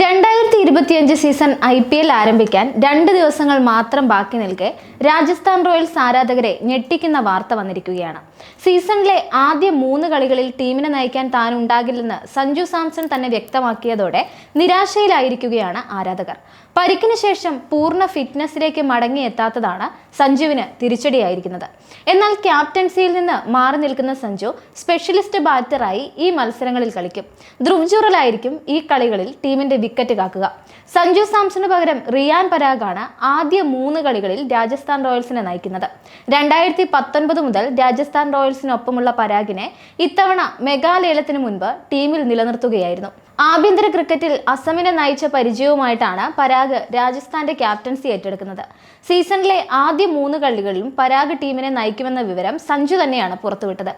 രണ്ടായിരത്തി ഇരുപത്തിയഞ്ച് season I P L ആരംഭിക്കാൻ രണ്ട് ദിവസങ്ങൾ മാത്രം ബാക്കി നിൽക്കെ രാജസ്ഥാൻ റോയൽസ് ആരാധകരെ ഞെട്ടിക്കുന്ന വാർത്ത വന്നിരിക്കുകയാണ്. സീസണിലെ ആദ്യ മൂന്ന് കളികളിൽ ടീമിനെ നയിക്കാൻ താൻ ഉണ്ടാകില്ലെന്ന് സഞ്ജു സാംസൺ തന്നെ വ്യക്തമാക്കിയതോടെ നിരാശയിലായിരിക്കുകയാണ് ആരാധകർ. പരിക്കിന് ശേഷം പൂർണ ഫിറ്റ്നസ്സിലേക്ക് മടങ്ങിയെത്താത്തതാണ് സഞ്ജുവിന് തിരിച്ചടിയായിരിക്കുന്നത്. എന്നാൽ ക്യാപ്റ്റൻസിയിൽ നിന്ന് മാറി നിൽക്കുന്ന സഞ്ജു സ്പെഷ്യലിസ്റ്റ് ബാറ്ററായി ഈ മത്സരങ്ങളിൽ കളിക്കും. ധ്രുവ് ജുറലായിരിക്കും ഈ കളികളിൽ ടീമിന്റെ വിക്കറ്റ് കാക്കുക. സഞ്ജു സാംസണ് പകരം റിയാൻ പരാഗാണ് ആദ്യ മൂന്ന് കളികളിൽ രാജസ്ഥാൻ റോയൽസിനെ നയിക്കുന്നത്. രണ്ടായിരത്തി പത്തൊൻപത് മുതൽ രാജസ്ഥാൻ റോയൽസിനൊപ്പമുള്ള പരാഗിനെ ഇത്തവണ മെഗാലേലത്തിന് മുൻപ് ടീമിൽ നിലനിർത്തുകയായിരുന്നു. ആഭ്യന്തര ക്രിക്കറ്റിൽ അസമിനെ നയിച്ച പരിചയവുമായിട്ടാണ് പരാഗ് രാജസ്ഥാന്റെ ക്യാപ്റ്റൻസി ഏറ്റെടുക്കുന്നത്. സീസണിലെ ആദ്യ മൂന്ന് കളികളിലും പരാഗ് ടീമിനെ നയിക്കുമെന്ന വിവരം സഞ്ജു തന്നെയാണ് പുറത്തുവിട്ടത്.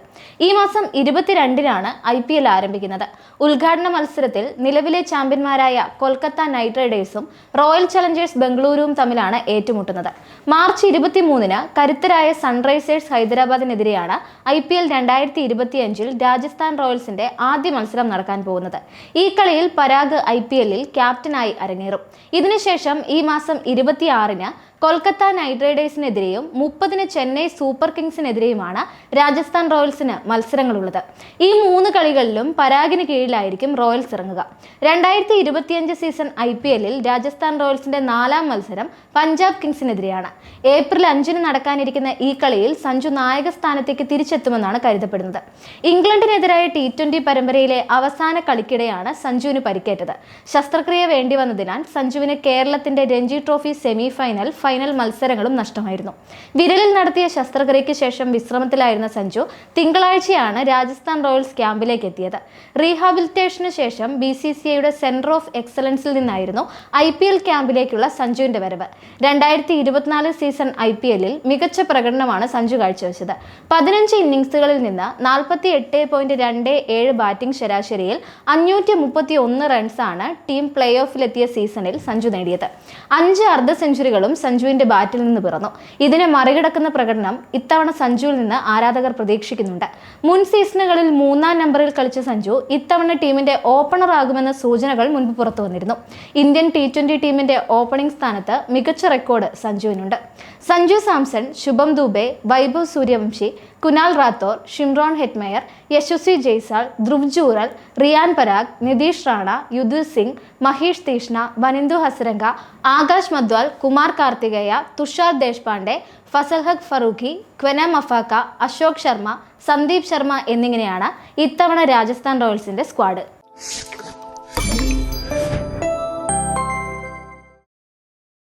ഈ മാസം ഇരുപത്തിരണ്ടിനാണ് ഐ പി എൽ ആരംഭിക്കുന്നത്. ഉദ്ഘാടന മത്സരത്തിൽ നിലവിലെ ചാമ്പ്യന്മാരായ കൊൽക്കത്ത നൈറ്റ് റൈഡേഴ്സും റോയൽ ചലഞ്ചേഴ്സ് ബംഗളൂരുവും തമ്മിലാണ് ഏറ്റുമുട്ടുന്നത്. മാർച്ച് ഇരുപത്തിമൂന്നിന് കരുത്തരായ സൺറൈസേഴ്സ് ഹൈദരാബാദിനെതിരെയാണ് ഐ പി എൽ രണ്ടായിരത്തി ഇരുപത്തിയഞ്ചിൽ രാജസ്ഥാൻ റോയൽസിന്റെ ആദ്യ മത്സരം നടക്കാൻ പോകുന്നത്. ഈ കളിയിൽ പരാഗ് ഐ പി എല്ലിൽ ക്യാപ്റ്റനായി അരങ്ങേറും. ഇതിനുശേഷം ഈ മാസം ഇരുപത്തിയാറിന് കൊൽക്കത്ത നൈറ്റ് റൈഡേഴ്സിനെതിരെയും മുപ്പതിന് ചെന്നൈ സൂപ്പർ കിങ്സിനെതിരെയുമാണ് രാജസ്ഥാൻ റോയൽസിന് മത്സരങ്ങളുള്ളത്. ഈ മൂന്ന് കളികളിലും പരാഗിന് കീഴിലായിരിക്കും റോയൽസ് ഇറങ്ങുക. രണ്ടായിരത്തി ഇരുപത്തിയഞ്ച് സീസൺ ഐ പി എല്ലിൽ രാജസ്ഥാൻ റോയൽസിന്റെ നാലാം മത്സരം പഞ്ചാബ് കിങ്സിനെതിരെയാണ് ഏപ്രിൽ അഞ്ചിന് നടക്കാനിരിക്കുന്ന ഈ കളിയിൽ സഞ്ജു നായക സ്ഥാനത്തേക്ക് തിരിച്ചെത്തുമെന്നാണ് കരുതപ്പെടുന്നത്. ഇംഗ്ലണ്ടിനെതിരായ ടി ട്വന്റി പരമ്പരയിലെ അവസാന കളിക്കിടെയാണ് സഞ്ജുവിന് പരിക്കേറ്റത്. ശസ്ത്രക്രിയ വേണ്ടി വന്നതിനാൽ സഞ്ജുവിന് കേരളത്തിന്റെ Ranji trophy semi final final മത്സരങ്ങളും നഷ്ടമായിരുന്നു. വിരലിൽ നടത്തിയ ശസ്ത്രക്രിയയ്ക്ക് ശേഷം വിശ്രമത്തിലായിരുന്ന സഞ്ജു തിങ്കളാഴ്ചയാണ് രാജസ്ഥാൻ റോയൽസ് ക്യാമ്പിലേക്ക് എത്തിയത്. റീഹാബിലിറ്റേഷന് ശേഷം ബി സി സി ഐയുടെ സെന്റർ ഓഫ് എക്സലൻസിൽ നിന്നായിരുന്നു ഐ പി എൽ ക്യാമ്പിലേക്കുള്ള സഞ്ജുവിന്റെ വരവ്. രണ്ടായിരത്തി ഇരുപത്തിനാല് സീസൺ ഐ പി എല്ലിൽ മികച്ച പ്രകടനമാണ് സഞ്ജു കാഴ്ചവെച്ചത്. പതിനഞ്ച് ഇന്നിംഗ്സുകളിൽ നിന്ന് നാൽപ്പത്തി എട്ട് പോയിന്റ് രണ്ട് ഏഴ് ബാറ്റിംഗ് ശരാശരിയിൽ അഞ്ഞൂറ്റി മുപ്പത്തി ഒന്ന് റൺസാണ് ടീം പ്ലേ ഓഫിലെത്തിയ സീസണിൽ സഞ്ജു നേടിയത്. അഞ്ച് അർദ്ധ സെഞ്ചുറികളും സഞ്ജുവിന്റെ ബാറ്റിൽ നിന്ന് പിറന്നു. ഇതിനെ മറികടക്കുന്ന പ്രകടനം ഇത്തവണ സഞ്ജുവിൽ നിന്ന് ആരാധകർ പ്രതീക്ഷിക്കുന്നുണ്ട്. മുൻ സീസണുകളിൽ മൂന്നാം നമ്പറിൽ കളിച്ച സഞ്ജു ഇത്തവണ ടീമിന്റെ ഓപ്പണർ ആകുമെന്ന സൂചനകൾ മുൻപ് പുറത്തു വന്നിരുന്നു. ഇന്ത്യൻ ടി ട്വന്റി ടീമിന്റെ ഓപ്പണിംഗ് സ്ഥാനത്ത് മികച്ച record സഞ്ജുവിനുണ്ട്. Sanju Samson Shubham Dube Vaibhav Suryavanshi Kunal Rathore Shimron Hetmyer Yashasvi Jaiswal Dhruv Jurel Riyan Parag Nitish Rana Yudhvir Singh Maheesh Theekshana Wanindu Hasaranga Akash Madhwal Kumar Kartikeya Tushar Deshpande Fazalhaq Farooqi Kwena Maphaka Ashok Sharma Sandeep Sharma എന്നിങ്ങനെയാണ് ഇത്തവണ Rajasthan റോയൽസിന്റെ squad.